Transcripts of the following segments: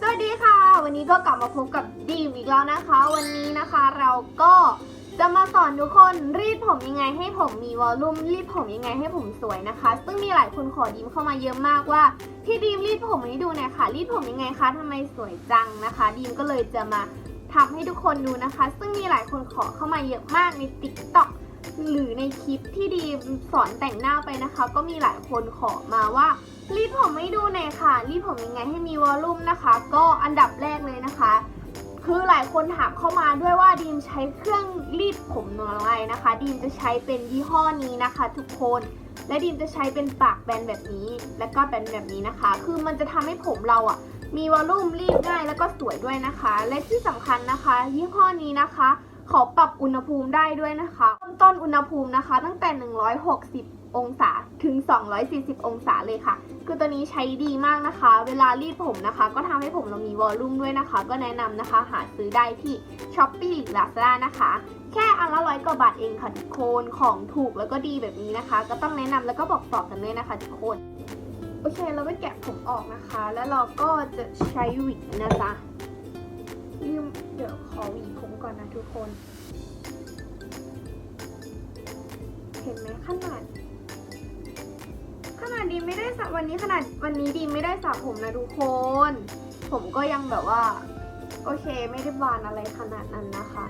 สวัสดีค่ะ วันนี้ก็กลับมาพบกับดีมอีกแล้วนะคะ วันนี้นะคะเราก็จะมาสอนทุกคนรีดผมยังไงให้ผมมีวอลลุ่มรีดผมยังไงให้ผมสวยนะคะ ซึ่งมีหลายคนขอดีมเข้ามาเยอะมากว่าพี่ดีมรีดผมให้ดูหน่อยค่ะ รีดผมยังไงคะทำไมสวยจังนะคะ ดีมก็เลยจะมาทำให้ทุกคนดูนะคะ ซึ่งมีหลายคนขอเข้ามาเยอะมากใน t ิ k t o k หรือในคลิปที่ดีมสอนแต่งหน้าไปนะคะ ก็มีหลายคนขอมาว่ารีดผมให้ดูหน่อยค่ะ รีดผมยังไงให้มีวอลลุ่มนะคะ ก็อันดับแรกเลยนะคะ คือหลายคนถามเข้ามาด้วยว่าดีมใช้เครื่องรีดผมอะไรนะคะ ดีมจะใช้เป็นยี่ห้อนี้นะคะ ทุกคน และดีมจะใช้เป็นปากแบนแบบนี้ แล้วก็แบนแบบนี้นะคะ คือมันจะทำให้ผมเราอะมีวอลลุ่มรีดง่ายแล้วก็สวยด้วยนะคะ และที่สำคัญนะคะ ยี่ห้อนี้นะคะ ขอปรับอุณหภูมิได้ด้วยนะคะเริ่มต้นอุณหภูมินะคะ ตั้งแต่ 160 องศาถึง 240 องศาเลยค่ะ คือตัวนี้ใช้ดีมากนะคะ เวลารีดผมนะคะ ก็ทำให้ผมเรามีวอลลุ่มด้วยนะคะ ก็แนะนำนะคะ หาซื้อได้ที่ s h อ p e e หรือ Lazada นะคะ แค่อันละร้อยกว่าบาทเองค่ะทุกคนของถูกแล้วก็ดีแบบนี้นะคะ ก็ต้องแนะนำแล้วก็บอกต่อกันด้วยนะคะทุกคนโอเค เราก็แกะผมออกนะคะ แล้วเราก็จะใช้หวีนะจ๊ะ ลืมเดี๋ยวขอหวีผมก่อนนะทุกคน เห็นไหมขนาด ขนาดดีไม่ได้สระวันนี้ขนาดวันนี้ดีไม่ได้สระผมนะทุกคน ผมก็ยังแบบว่า โอเคไม่ได้บานอะไรขนาดนั้นนะคะ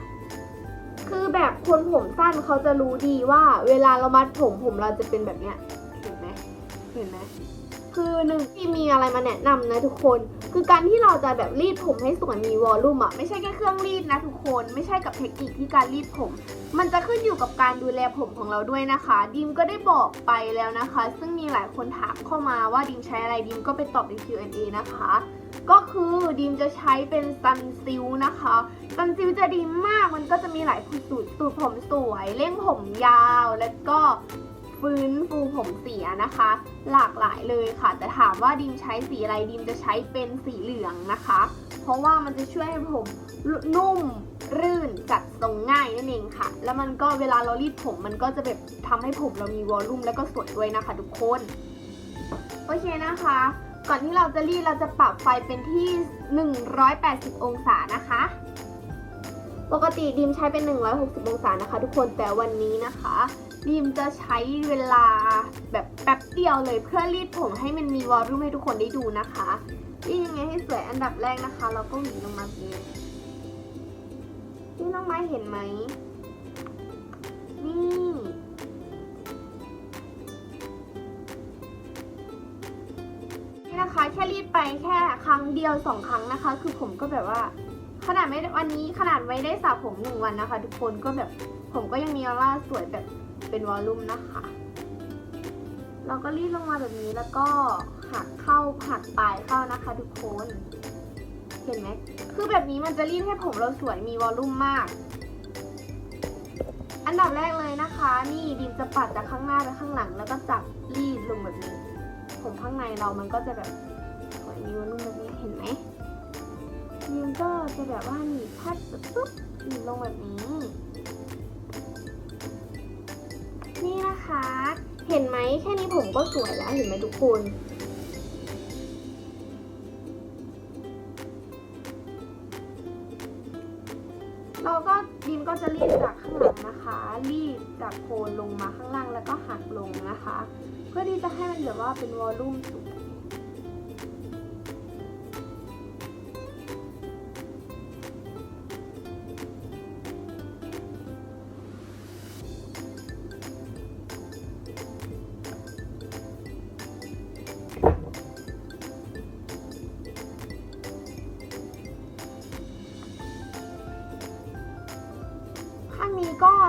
คือแบบคนผมสั้นเขาจะรู้ดีว่า เวลาเรามัดผมผมเราจะเป็นแบบเนี้ย เห็นไหมเห็นไหมคือหนึ่งที่มีอะไรมาแนะนำนะทุกคน คือการที่เราจะแบบรีดผมให้สวยมีวอลลุ่มอะไม่ใช่แค่เครื่องรีดนะทุกคนไม่ใช่กับเทคนิคที่การรีดผม มันจะขึ้นอยู่กับการดูแลผมของเราด้วยนะคะ ดิมก็ได้บอกไปแล้วนะคะ ซึ่งมีหลายคนถามเข้ามาว่าดิมใช้อะไรดิมก็ไปตอบใน Q&A นะคะ ก็คือดิมจะใช้เป็นซันซิลนะคะซันซิลจะดีมากมันก็จะมีหลายสูตรสูตรผมสวยเร่งผมยาว แล้วก็ ฟื้นฟูผมเสียนะคะ หลากหลายเลยค่ะ แต่ถามว่าดิมใช้สีอะไรดิมจะใช้เป็นสีเหลืองนะคะ เพราะว่ามันจะช่วยให้ผมนุ่มรื่นจัดทรงง่ายนั่นเองค่ะ แล้วมันก็เวลาเรารีดผมมันก็จะแบบทำให้ผมเรามีวอลลุ่มแล้วก็สวยด้วยนะคะทุกคน โอเคนะคะ ก่อนที่เราจะรีดเราจะปรับไฟเป็นที่ 180 องศานะคะ ปกติดิมใช้เป็น 160 องศานะคะ ทุกคนแต่วันนี้นะคะ ดิมจะใช้เวลาแบบแป๊บเดียวเลยเพื่อรีดผมให้มันมีวอลลุ่มให้ทุกคนได้ดูนะคะรีดยังไงให้สวยอันดับแรกนะคะ เราก็หวีลงมาแบบนี้นี่น้องไม้เห็นไหมนี่นี่นะคะแค่รีดไปแค่ครั้งเดียวสองครั้งนะคะ คือผมก็แบบว่า ขนาดไม่วันนี้ขนาดไม่ได้สระผมหนึ่งวันนะคะ ทุกคนก็แบบผมก็ยังมีออร่าสวยแบบ เป็นวอลลุ่มนะคะ เราก็รีดลงมาแบบนี้แล้วก็หักเข้าหักปลายเข้านะคะทุกคน เห็นไหมคือแบบนี้มันจะรีดให้ผมเราสวยมีวอลลุ่มมาก อันดับแรกเลยนะคะ นี่ดิมจะปัดจากข้างหน้าไปข้างหลัง แล้วก็จับรีดลงแบบนี้ ผมข้างในเรามันก็จะแบบสวยมีวอลลุ่มแบบนี้เห็นไหมดิมก็จะแบบว่าหนีบพัดปุ๊บหนีบลงแบบนี้ แค่นี้ผมก็สวยแล้วเห็นไหมทุกคนเราก็ดิมก็จะรีดจากข้างหลังนะคะ รีดจากโคนลงมาข้างล่างแล้วก็หักลงนะคะ เพื่อที่จะให้มันแบบว่าเป็นวอลลุ่มสูง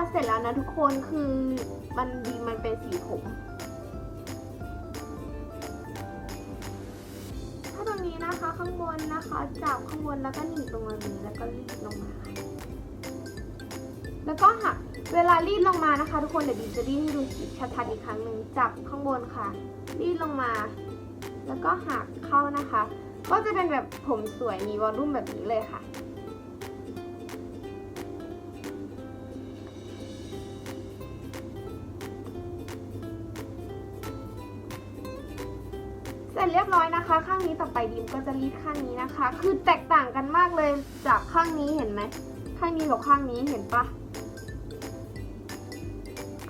างนี้ก็เสร็จแล้วนะทุกคนคือมันดีมันเป็นสีผม ถ้าตรงนี้นะคะข้างบนนะคะจับข้างบนแล้วก็หนีบลงมาแบบนี้แล้วก็รีดลงมา แล้วก็หักเวลารีดลงมานะคะ ทุกคนเดี๋ยวดีจะรีดให้ดูชัดๆอีกครั้งหนึ่งจับข้างบนค่ะ รีดลงมา แล้วก็หักเข้านะคะ ก็จะเป็นแบบผมสวยมีวอลลุ่มแบบนี้เลยค่ะ ร็จเรียบร้อยนะคะ ข้างนี้ต่อไปดิมก็จะรีดข้างนี้นะคะ คือแตกต่างกันมากเลยจากข้างนี้เห็นไหมข้างนี้กับข้างนี้เห็นปะ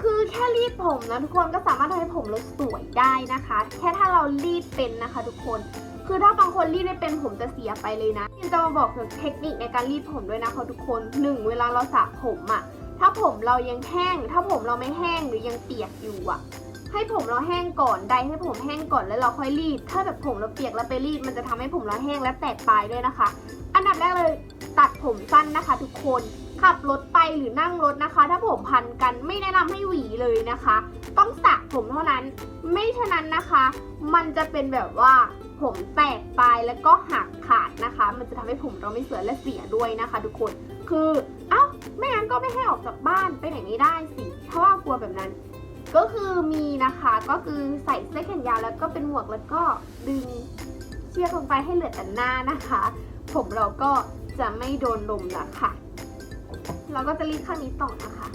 คือแค่รีดผมนะทุกคนก็สามารถทำให้ผมเราสวยได้นะคะ แค่ถ้าเรารีดเป็นนะคะ ทุกคน คือถ้าบางคนรีดไม่เป็นผมจะเสียไปเลยนะดิมจะมาบอกถึงเทคนิคในการรีดผมด้วยนะคะทุกคนหนึ่งเวลาเราสระผมอะ ถ้าผมเรายังแห้ง ถ้าผมเราไม่แห้งหรือยังเปียกอยู่อะให้ผมเราแห้งก่อนใดให้ผมแห้งก่อนแล้วเราค่อยรีด ถ้าแบบผมเราเปียกแล้วไปรีด มันจะทำให้ผมเราแห้งและแตกปลายด้วยนะคะ อันดับแรกเลยตัดผมสั้นนะคะ ทุกคนขับรถไปหรือนั่งรถนะคะ ถ้าผมพันกันไม่แนะนำให้หวีเลยนะคะ ต้องสระผมเท่านั้น ไม่ฉะนั้นนะคะ มันจะเป็นแบบว่าผมแตกปลายแล้วก็หักขาดนะคะ มันจะทำให้ผมเราไม่สวยและเสียด้วยนะคะ ทุกคนคือ ไม่งั้นก็ไม่ให้ออกจากบ้านไปไหนไม่ได้สิเพราะว่ากลัวแบบนั้น ก็คือมีนะคะก็คือใส่เสื้อแขนยาวแล้วก็เป็นหมวกแล้วก็ดึงเชือกลงไปให้เหลือแต่หน้านะคะ ผมเราก็จะไม่โดนลมแล้วค่ะเราก็จะรีดข้างนี้ต่อนะคะ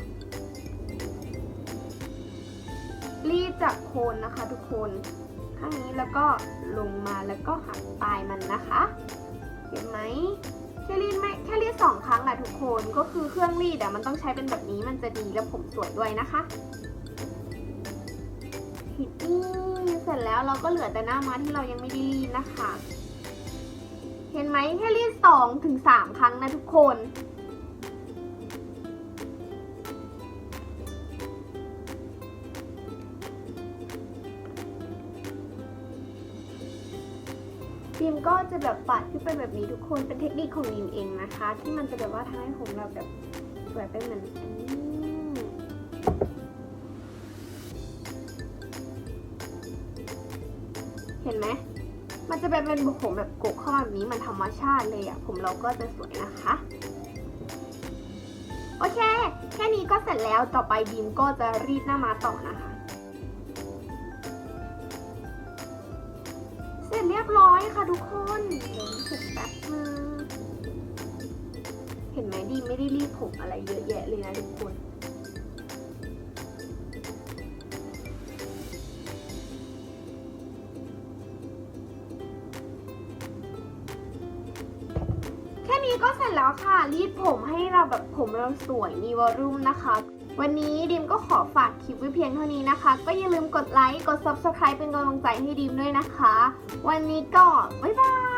รีดจากโคนนะคะทุกคนข้างนี้แล้วก็ลงมาแล้วก็หักปลายมันนะคะ เห็นไหม แค่รีดไม่แค่รีดสองครั้งอะทุกคนก็คือเครื่องรีดอะมันต้องใช้เป็นแบบนี้มันจะดีและผมสวยด้วยนะคะนี่เสร็จแล้วเราก็เหลือแต่หน้าม้าที่เรายังไม่ได้รีดนะคะ เห็นไหมแค่รีดสองถึงสามครั้งนะทุกคน ดิมก็จะแบบปัดขึ้นไปแบบนี้ทุกคนเป็นเทคนิคของดิมเองนะคะ ที่มันจะแบบว่าทำให้ผมเราแบบสวยไปเหมือนอันนี้เห็นไหมมันจะเป็นเป็นผมแบบโกกข้ามาแบบนี้มันธรรมชาติเลยอะ่ะผมเราก็จะสวยนะคะโอเค แค่นี้ก็เสร็จแล้วต่อไปดิมก็จะรีดหน้ามาต่อนะคะ เสร็จเรียบร้อย ค่ะทุกคนเดี๋ยวเสร็จแป๊บนึงเห็นไหมดีไม่ได้รีดผมอะไรเยอะแยะเลยนะทุกคนแค่นี้ก็เสร็จแล้วค่ะ รีดผมให้เราแบบผมเราสวยมีวอลลุ่มนะคะ วันนี้ดิมก็ขอฝากคลิปไว้เพียงเท่านี้นะคะ ก็อย่าลืมกดไลค์ กด subscribe เป็นกำลังใจให้ดิมด้วยนะคะ วันนี้ก็ บ๊ายบาย